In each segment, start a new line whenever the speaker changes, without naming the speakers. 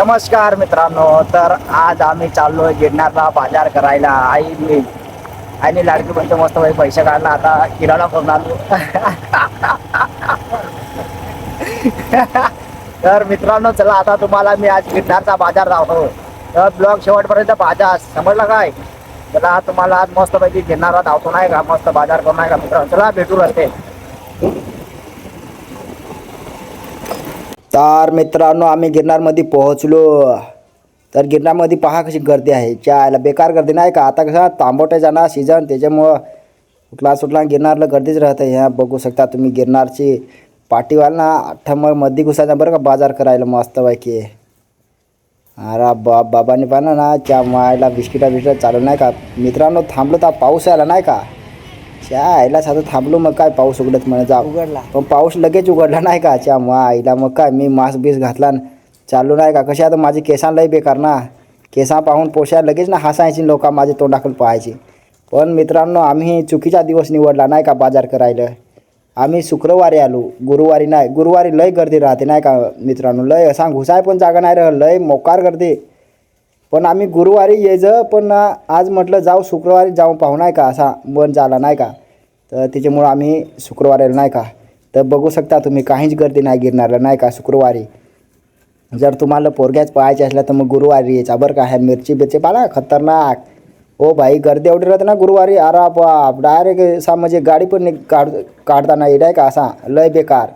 नमस्कार मित्रांनो तर आज आम्ही चाललोय गिरणारला बाजार करायला. आई मी आणि लाडकी पण मस्त भाई पैसे काढला. आता किराणा करून आलो तर मित्रांनो चला आता तुम्हाला मी आज गिरणारचा बाजार दाखवतो. तर ब्लॉग शेवटपर्यंत बाजार समजला काय? चला तुम्हाला आज मस्त पैकी गिरणारला धावतो नाही का? मस्त बाजार करून नाही का? मित्रांनो चला भेटू रस्ते. तर मित्रांनो आम्ही गिरनारमध्ये पोहोचलो. तर गिरनारमध्ये पहा कशी गर्दी आहे. चायला बेकार गर्दी नाही का? आता कसं तांबोट्याचा ना सीझन त्याच्यामुळं कुठला सुटला गिरनारला गर्दीच राहते ह्या बघू शकता तुम्ही गिरनारची पाटीवाल ना ठमरमध्ये घुसायचा बरं का बाजार करायला मस्त पैकी अरे बा बाबांनी पाहिलं ना त्या मायला बिस्किटा बिस्किटा चालू नाही का? मित्रांनो थांबलो तर पाऊस आला नाही का? च्या आईला साधं थांबलो मग काय पाऊस उघडत म्हणे जा उघडला. पण पाऊस लगेच उघडला नाही का? च्या मग आईला मग काय मी मास्क बीस घातला चालू नाही का? कशा आता माझी केसां लई बेकार ना? केसां पाहून पोषा लगेच ना हसायची लोक माझे तोंडाकडे पाहायची. पण मित्रांनो आम्ही चुकीचा दिवस निवडला नाही का बाजार करायला? आम्ही शुक्रवारी आलो गुरुवारी नाही. गुरुवारी लय गर्दी राहते नाही का मित्रांनो? लय असा घुसाय पण जागा नाही राहिलं लय मोकार गर्दी. पण आम्ही गुरुवारी यायचं पण आज म्हटलं जाऊ शुक्रवारी जाऊन पाहू नाही का? असा मन झाला नाही का? तर त्याच्यामुळं आम्ही शुक्रवारी नाही का? तर बघू शकता तुम्ही काहीच गर्दी नाही गिरणारला नाही का? शुक्रवारी. जर तुम्हाला पोरग्याच पाहायचे असल्या तर मग गुरुवारी यायचा बरं का? ह्या मिरची बिरची पाला खतरनाक. ओ भाई गर्दी एवढी राहते ना गुरुवारी? अरे बाप डायरेक्ट असा म्हणजे गाडी पण काढ काढताना येत आहे का? असा लय बेकार.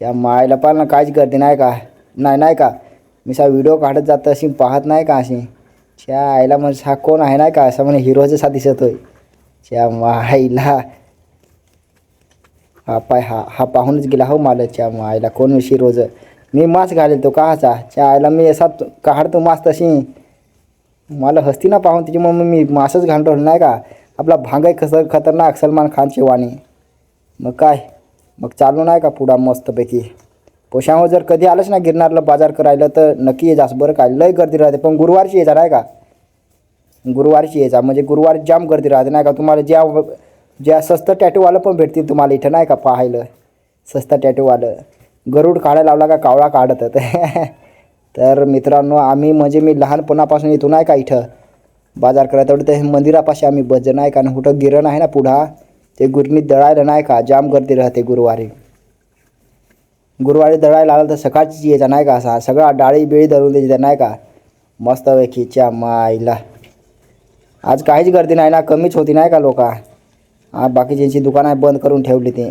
त्या मायला पाहिलं ना काहीच गर्दी नाही का? नाही नाही का? मी सा व्हिडिओ काढत जात अशी पाहत नाही का अशी? च्या आईला म्हणजे हा कोण आहे नाही का? असं म्हणे हिरोचा सा दिसतोय. च्या माईला हा पाय हा हा पाहूनच गेला हो मला च्या माईला कोण हिरोज मी मास्क घालेल तो काहाचा च्या आईला मी असा काढतो मास्क तशी. मला हस्ती ना पाहून तिची मग मी मास्कच घालतो नाही का? आपला भांगाय कसं खतरनाक सलमान खानची वाणी. मग काय? मग चालू नाही का पुढा मस्तपैकी? पोशावर जर कधी आलंच ना गिरणारला बाजार करायला तर नक्की ये जास बरं काय? लय गर्दी राहते. पण गुरुवारची यायचा नाही का? गुरुवारची यायचा. म्हणजे गुरुवार जाम गर्दी राहते. नाही का? तुम्हाला ज्या ज्या स्वस्त टॅटूवालं पण भेटतील तुम्हाला इथं नाही का पाहायला? स्वस्त टॅटूवालं. गरुड काढायला लावला का? कावळा काढत होतं तर मित्रांनो आम्ही म्हणजे मी लहानपणापासून येतो नाही का इथं? बाजार करायला. तेवढं ते मंदिरापाशी आम्ही भजन नाही का? आणि कुठं गिरण आहे ना पुढा ते गुरणी दळायला नाही का? जाम गर्दी राहते गुरुवारी. गुरुवारी दळायला आलं तर सकाळचीच यायचा नाही का? असा सगळा डाळी बिळी दळून द्यायची नाही का? मस्त च्या माईला आज काहीच गर्दी नाही ना कमीच होती नाही का लोका? आज बाकीच्यांची दुकानं आहे बंद करून ठेवली ते.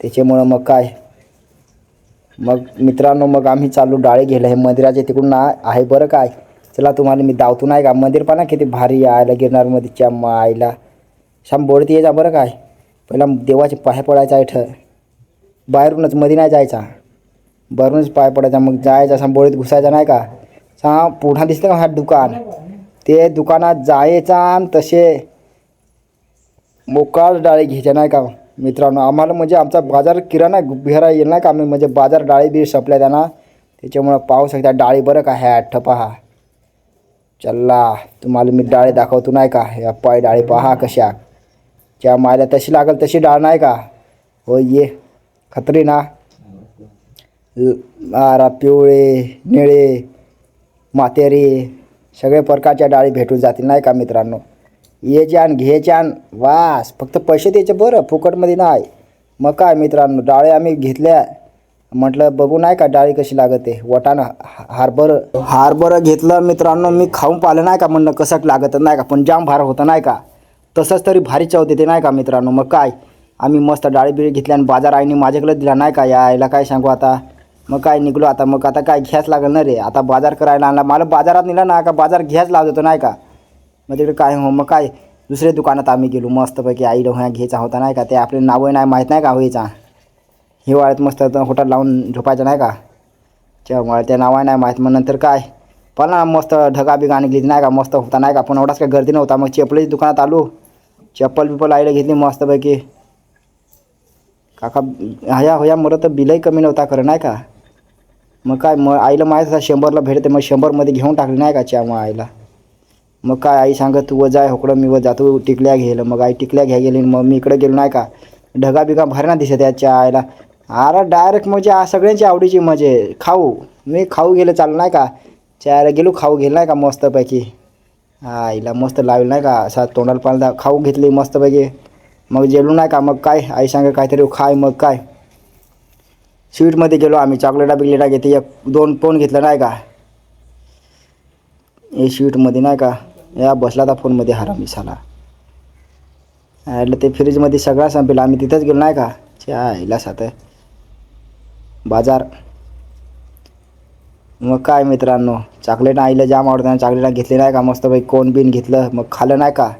त्याच्यामुळं मग काय? मग मित्रांनो मग आम्ही चालू डाळे घेलं हे मंदिराचे तिकडून ना आहे बरं काय? चला तुम्हाला मी दावतो नाही का? मंदिर पण किती भारी यायला गिरणारमध्ये च्या माईला शाम बोलती यायचा बरं काय? पहिला देवाचे पाय पडायचा इथं. बाहेरूनच मध्ये नाही जायचा. बाहेरूनच पाय पडायचा मग जायचा असा बोळीत घुसायचा नाही का? सा पुन्हा दिसतं का हा दुकान? ते दुकानात जायचा आणि तसे मोकाळ डाळी घ्यायच्या नाही का? मित्रांनो आम्हाला म्हणजे आमचा बाजार किराणा बिहारा येईल नाही का? आम्ही म्हणजे बाजार डाळी बी सपल्या त्यांना. त्याच्यामुळं पाहू शकता डाळी बरं का? ह्या आठ पहा. चल्ला तुम्हाला मी डाळी दाखवतो नाही का? ह्या पाय डाळी पहा कशा. ज्या मायला तशी लागल तशी डाळ नाही का? हो ये. खात्री ना ल- आरा पिवळे निळे मातेरी सगळे प्रकारच्या डाळी भेटून जातील नाही का मित्रांनो? ये छान घे छान वास फक्त पैसे द्यायचे बरं फुकटमध्ये नाही. मग काय मित्रांनो डाळी आम्ही घेतल्या. म्हटलं बघू नाही का डाळी कशी लागते? वटाणं हा- हार्बर हार्बर घेतलं मित्रांनो मी खाऊन पाहिलं नाही का म्हणणं कसं लागत नाही का? पण जाम भार होतं नाही का? तसंच तरी भारी चव देते नाही का मित्रांनो? मग काय? आम्ही मस्त डाळी बिळी घेतली आणि बाजार आईने माझ्याकडे दिला. नाही का यायला काय सांगू आता? मग काय निघलो आता? मग आता काय घ्यायच लागेल ना रे? आता बाजार करायला आणला. मला बाजारात नेला ना का बाजार घ्यायच लागत होतो नाही का? मग तिकडे काय हो? मग काय? दुसऱ्या दुकानात आम्ही गेलो मस्तपैकी. आई ह्या घ्यायचा होता नाही का? ते आपले नावं नाही माहीत नाही का व्हायचा? हिवाळ्यात मस्त होटल लावून झोपायचं नाही का? त्यामुळे त्या नावा नाही माहीत. मग नंतर काय? पण ना मस्त ढगा बिगा घेतली नाही का? मस्त होता नाही का? पण एवढाच काय गर्दी नव्हता. मग चप्पलची दुकानात आलो. चप्पल बिप्पल आईला घेतली मस्तपैकी. काका ह्या होया मला तर बिलही कमी नव्हता खरं नाही का? मग काय मग आईला माहीत होता शंभरला भेटते मग शंभरमध्ये घेऊन टाकली नाही का च्या मग आईला? मग काय आई सांगत तू व जाय होकडं मी व जातो टिकल्या घ्यायला. मग आई टिकल्या घ्या गेली मग मी इकडे गेलो नाही का? ढगा बिगा भरणा दिसत याच्या आईला. अरे डायरेक्ट म्हणजे आ सगळ्यांची आवडीची म्हणजे खाऊ. मी खाऊ गेलं चाललं नाही का? चायला गेलो खाऊ गेलं नाही का मस्तपैकी. आईला मस्त लावलं नाही का? असा तोंडाला पाणी खाऊ घेतली मस्तपैकी. मग जेवलो नाही का? मग काय? आई सांगा काहीतरी खाय मग काय? स्वीटमध्ये गेलो आम्ही. चॉकलेटा बिकलेटा घेते. एक दोन फोन घेतलं नाही का? हे स्वीटमध्ये नाही का? या बसला आता फोनमध्ये हरामी साला आयला ते फ्रीजमध्ये सगळा संपेल. आम्ही तिथंच गेलो नाही का? च्या आईला साथ बाजार. मग काय मित्रांनो? चॉकलेट आईला जाम आवडतं. चॉकलेट घेतली नाही का? मस्त भाई कोण बिन घेतलं. मग खाल्लं नाही का?